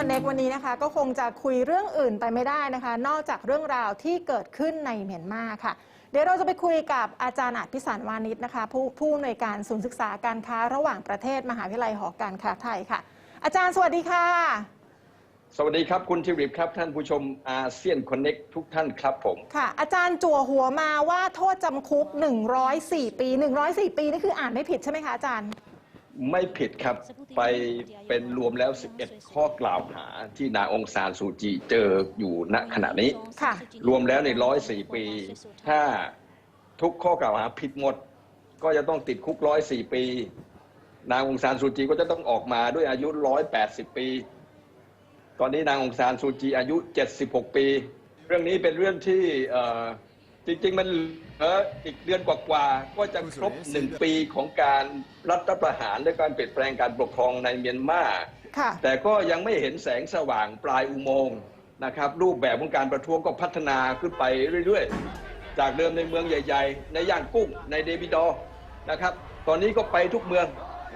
อนเน็กวันนี้นะคะ ก็คงจะคุยเรื่องอื่นไปไม่ได้นะคะ นอกจากเรื่องราวที่เกิดขึ้นในเมียนมาค่ะ เดี๋ยวเราจะไปคุยกับอาจารย์อาจพิสารวานิชนะคะผู้ผู้อำนวยการศูนย์ศึกษาการค้าระหว่างประเทศมหาวิทยาลัยหอการค้าไทยค่ะ อาจารย์สวัสดีค่ะ สวัสดีครับคุณทิริปครับ ท่านผู้ชมอาเซียนคอนเน็กทุกท่านครับผมค่ะ อาจารย์จั่วหัวมาว่าโทษจำคุก 104 ปี 104 ปีนี่คืออ่านไม่ผิดใช่ไหมคะอาจารย์ ไม่ผิดครับไปเป็นรวมแล้ว 11 ข้อกล่าวหาที่นางองซานซูจีเจออยู่ณขณะนี้ ค่ะ รวมแล้วใน104ปี ถ้าทุกข้อกล่าวหาผิดหมด ก็จะต้องติดคุก104ปี นางองซานซูจีก็จะต้องออกมาด้วยอายุ180ปี ตอนนี้นางองซานซูจีอายุ76ปี เรื่องนี้เป็นเรื่องที่เอ่อ จริง ๆ มันเหลืออีกเดือนกว่าๆก็จะครบหนึ่งปีของการรัฐประหารและการเปลี่ยนแปลงการปกครองในเมียนมาค่ะแต่ก็ยังไม่เห็นแสงสว่างปลายอุโมงค์นะครับ รูปแบบของการประท้วงก็พัฒนาขึ้นไปเรื่อยๆ จากเดิมในเมืองใหญ่ ๆ ในย่างกุ้งในเดบิดอร์นะครับ ตอนนี้ก็ไปทุกเมือง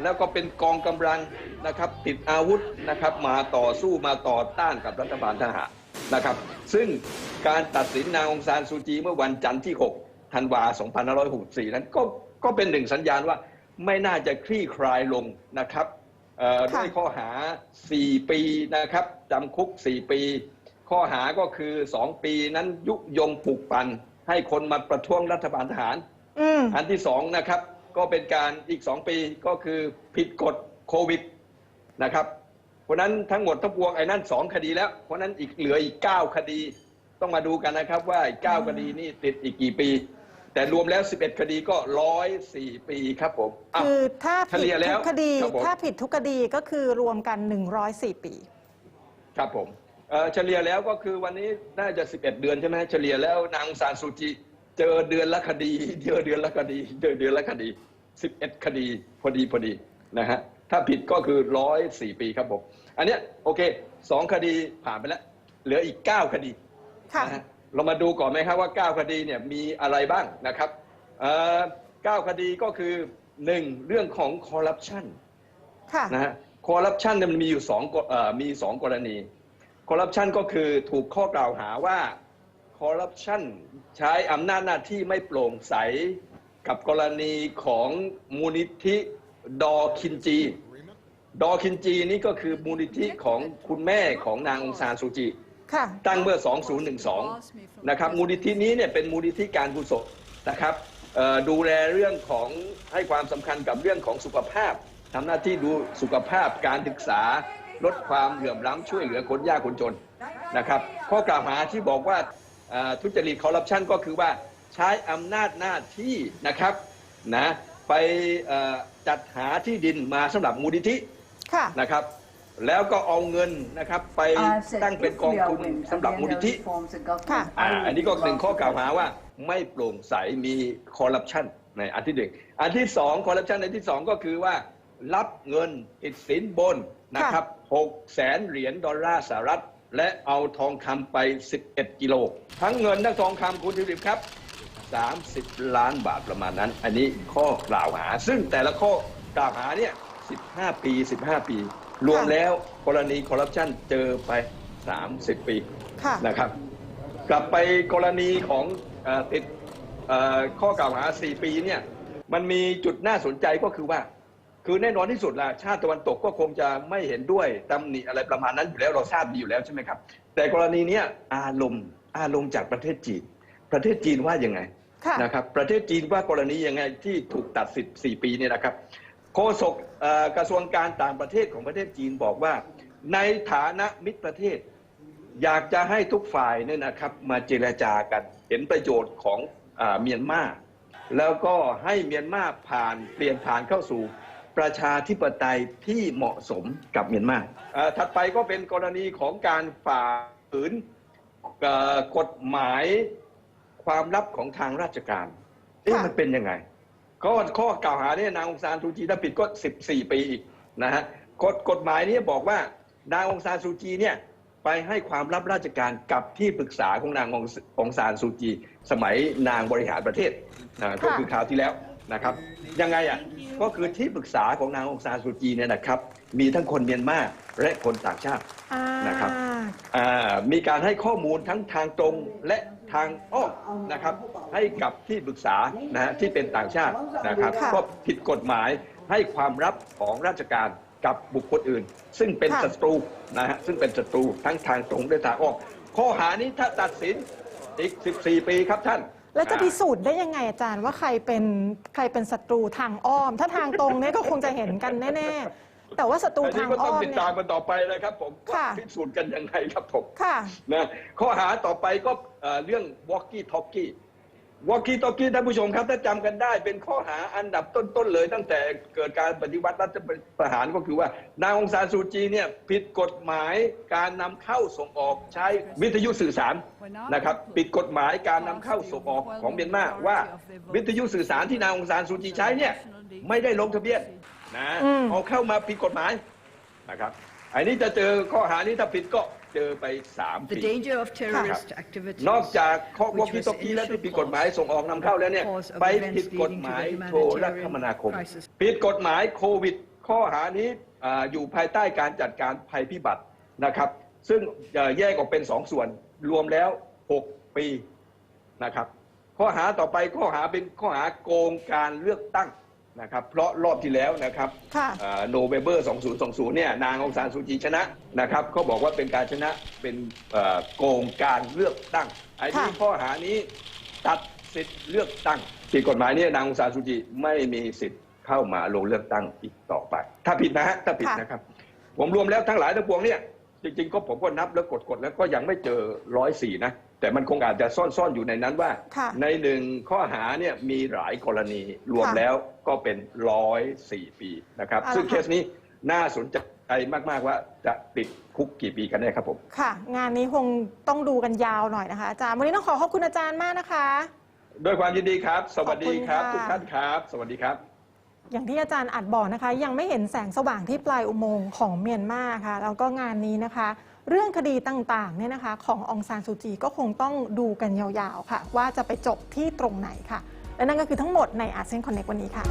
แล้วก็เป็นกองกำลังนะครับ ติดอาวุธนะครับ มาต่อสู้มาต่อต้านกับรัฐบาลทหาร นะครับ ซึ่งการตัดสินนางองซานซูจีเมื่อวันจันทร์ที่6ธันวา2564 นั้นก็ก็เป็นหนึ่งสัญญาณว่าไม่น่าจะคลี่คลายลงนะครับเอ่อค่ะด้วยข้อหา 4 ปีนะครับจำคุก 4 ปี ข้อหาก็คือ 2 ปีนั้นยุยงปลุกปั่นให้คนมาประท้วงรัฐบาลทหารอืมอันที่สองนะครับ ก็เป็นการอีก 2 ปีก็คือผิดกฎโควิดนะครับ เพราะฉะนั้นทั้งหมดทั้งปวงไอ้นั่นสองคดีแล้ว เพราะฉะนั้นอีกเหลืออีก9คดี ต้องมาดูกันนะครับว่าอีก9คดีนี่ติดอีกกี่ปี แต่รวมแล้ว 11 คดีก็104ปีครับผมอ้าวคือถ้าเฉผิดลี่ยแล้ทุวกคดีครับผม ถ้าผิดทุกคดีก็คือรวมกัน 104 ปี ครับผมเอ่อเฉลี่ยแล้วก็คือวันนี้น่าจะ 11 เดือนใช่ไหมเฉลี่ยแล้วนางองซานซูจีเจอเดือนละคดี เจอเดือนละคดี เจอเดือนละคดี 11 คดีพอดีพอดีนะฮะ ถ้าผิดก็คือ104ปีครับผม อันเนี้ยโอเคสองคดีผ่านไปแล้ว เหลืออีก9คดีค่ะนะฮะเรามาดูก่อนไหมครับว่า9คดีเนี่ยมีอะไรบ้างนะครับเอ่อ9คดีก็คือ 1. เรื่องของคอร์รัปชัน ค่ะ นะฮะคอร์รัปชันเนี่ยมันมีอยู่สองกเอ่อมีสองกรณีคอร์รัปชันก็คือถูกข้อกล่าวหาว่าคอร์รัปชันใช้อำนาจหน้าที่ไม่โปร่งใสกับกรณีของมูลนิธิ ดอคินจี ดอคินจีนี่ก็คือมูลนิธิของคุณแม่ของนางองซานซูจีค่ะตั้งเมื่อ 2012 นะครับ มูลนิธินี้เนี่ยเป็นมูลนิธิการกุศลนะครับเอ่อดูแลเรื่องของให้ความสำคัญกับเรื่องของสุขภาพทำหน้าที่ดูสุขภาพการศึกษาลดความเหลื่อมล้ำช่วยเหลือคนยากคนจนนะครับ ข้อกล่าวหาที่บอกว่าเอ่อทุจริตคอร์รัปชันก็คือว่าใช้อำนาจหน้าที่นะครับนะ ไปเอ่อจัดหาที่ดินมาสำหรับมูลนิธิค่ะนะครับ แล้วก็เอาเงินนะครับ ไปตั้งเป็นกองทุนสำหรับมูลนิธิค่ะอ่าอันนี้ก็หนึ่งข้อกล่าวหาว่าไม่โปร่งใสมีคอร์รัปชันในอันที่หนึ่งอันที่สองคอร์รัปชันในที่สองก็คือว่ารับเงินติดสินบนนะครับหกแสนเหรียญดอลลาร์สหรัฐ และเอาทองคำไป 11 กิโล ทั้งเงินทั้งทองคำคุณทิริปครับ 30 ล้านบาทประมาณนั้น อันนี้ข้อกล่าวหา ซึ่งแต่ละข้อกล่าวหาเนี่ย 15 ปี 15 ปี รวมแล้วกรณีคอร์รัปชันเจอไป 30 ปีค่ะนะครับ กลับไปกรณีของเออติดเอ่อข้อกล่าวหา 4 ปีเนี่ยมันมีจุดน่าสนใจก็คือว่า คือแน่นอนที่สุดละชาติตะวันตกก็คงจะไม่เห็นด้วยตำหนิอะไรประมาณนั้นอยู่แล้วเราทราบดีอยู่แล้วใช่ไหมครับ แต่กรณีเนี้ยอารมณ์อารมณ์จากประเทศจีน ประเทศจีนว่ายังไงค่ะ นะครับประเทศจีนว่ากรณียังไงที่ถูกตัดสิทธิ์4ปีเนี่ยนะครับโฆษกกระทรวงการต่างประเทศของประเทศจีนบอกว่า ในฐานะมิตรประเทศ อยากจะให้ทุกฝ่ายเนี่ยนะครับมาเจรจากันเห็นประโยชน์ของอเมียนมาแล้วก็ให้เมียนมาผ่านเปลี่ยนผ่านเข้าสู่ประชาธิปไตยที่เหมาะสมกับเมียนมาถัดไปก็เป็นกรณีของการฝ่าฝืนกฎหมาย ความลับของทางราชการ เอ๊ะค่ะมันเป็นยังไง ก็ข้อกล่าวหาเนี่ยนางองซานซูจีถ้าผิดก็ 14 ปีอีกนะฮะกฎกฎหมายนี้บอกว่านางองซานซูจีเนี่ยไปให้ความลับราชการกับที่ปรึกษาของนางององซานซูจี สมัยนางบริหารประเทศนะก็คือคราวที่แล้วนะครับยังไงอะก็คือที่ปรึกษาของนางองซานซูจีเนี่ยนะครับ มีทั้งคนเมียนมาและคนต่างชาติอ่านะครับอ่ามีการให้ข้อมูลทั้งทางตรงและ ทางอ้อมนะครับให้กับที่ปรึกษานะฮะที่เป็นต่างชาตินะครับค่ะก็ผิดกฎหมายให้ความลับของราชการกับบุคคลอื่น ซึ่งเป็นค่ะศัตรูนะฮะซึ่งเป็นศัตรูทั้งทางตรงและทางอ้อมข้อหานี้ถ้าตัดสินอีก 14 ปีครับท่านแล้วจะอ่าพิสูจน์ได้ยังไงอาจารย์ว่าใครเป็นใครเป็นศัตรูทางอ้อม ถ้าทางตรงเนี่ยก็คงจะเห็นกันแน่ ๆ แต่ว่าศัตรูอันนี้ทางก็อ้ต้องอมติดเนี่ตามยกันต่อไปนะครับผมว่าค่ะ พิสูจน์กันยังไงครับผมค่ะ นะข้อหาต่อไปก็เอ่อเรื่อง walkie talkie walkie talkie ท่านผู้ชมครับถ้าจำกันได้เป็นข้อหาอันดับต้นๆเลย ตั้งแต่เกิดการปฏิวัติรัฐประหารก็คือว่านางองซานซูจีเนี่ยผิดกฎหมายการนำเข้าส่งออกใช้วิทยุสื่อสารนะครับผิดกฎหมายการนำเข้าส่งออกของเมียนมาว่าวิทยุสื่อสารที่นางองซานซูจีใช้เนี่ยไม่ได้ลงทะเบียน นะอืมเอาเข้ามาผิดกฎหมายนะครับอันนี้จะเจอข้อหานี้ถ้าผิดก็เจอไปสาม The ปี danger of terrorist activities. นอกจากข้อว which กิ was ต the กีและที่ initial ผิดกฎหมาย cause ส่งออกนำเข้าแล้วเนี่ย cause of ไป events ผิดกฎหมาย leading to the โทรคมนาคม crisis ผิดกฎหมายโควิด ข้อหานี้อ่าอยู่ภายใต้การจัดการภัยพิบัตินะครับ ซึ่งเอ่อแยกออกเป็นสองส่วนรวมแล้ว 6 ปีนะครับ ข้อหาต่อไปข้อหาเป็นข้อหาโกงการเลือกตั้ง นะครับเพราะรอบที่แล้วนะครับค่ะโนเวเบอร์ 2020 เนี่ยนางองซานซูจีชนะนะครับเขาบอกว่าเป็นการชนะเป็นเอ่อโกงการเลือกตั้งไอ้นี่ค่ะข้อหานี้ตัดสิทธิ์เลือกตั้งผิดกฎหมายเนี่ยนางองซานซูจีไม่มีสิทธิ์เข้ามาลงเลือกตั้งอีกต่อไป ถ้าผิดนะฮะถ้าผิดนะครับ ผมรวมแล้วทั้งหลายทั้งปวงเนี่ยจริงๆก็ผมก็นับแล้วกดๆแล้วก็ยังไม่เจอร้อยสี่นะ แต่มันคงอาจจะซ่อนๆอยู่ในนั้นว่าค่ะในหนึ่งข้อหาเนี่ยมีหลายกรณีรวมค่ะแล้วก็เป็นร้อยสี่ปีนะครับเอาละซึ่งค่ะเคสนี้น่าสนใจมาก ๆ ว่าจะติดคุกกี่ปีกันแน่ครับผม ค่ะ งานนี้คงต้องดูกันยาวหน่อยนะคะอาจารย์วันนี้ต้องขอขอบคุณอาจารย์มากนะคะ ด้วยความยินดีครับ สวัสดีครับขอบคุณค่ะทุกท่านครับ สวัสดีครับอย่างที่อาจารย์อัดบอกนะคะ ยังไม่เห็นแสงสว่างที่ปลายอุโมงค์ของเมียนมาค่ะ แล้วก็งานนี้นะคะ เรื่องคดีต่างๆเนี่ยนะคะขององซานซูจีก็คงต้องดูกันยาวๆค่ะ ว่าจะไปจบที่ตรงไหนค่ะ และนั่นก็คือทั้งหมดในอาเซียนคอนเนควันนี้ค่ะ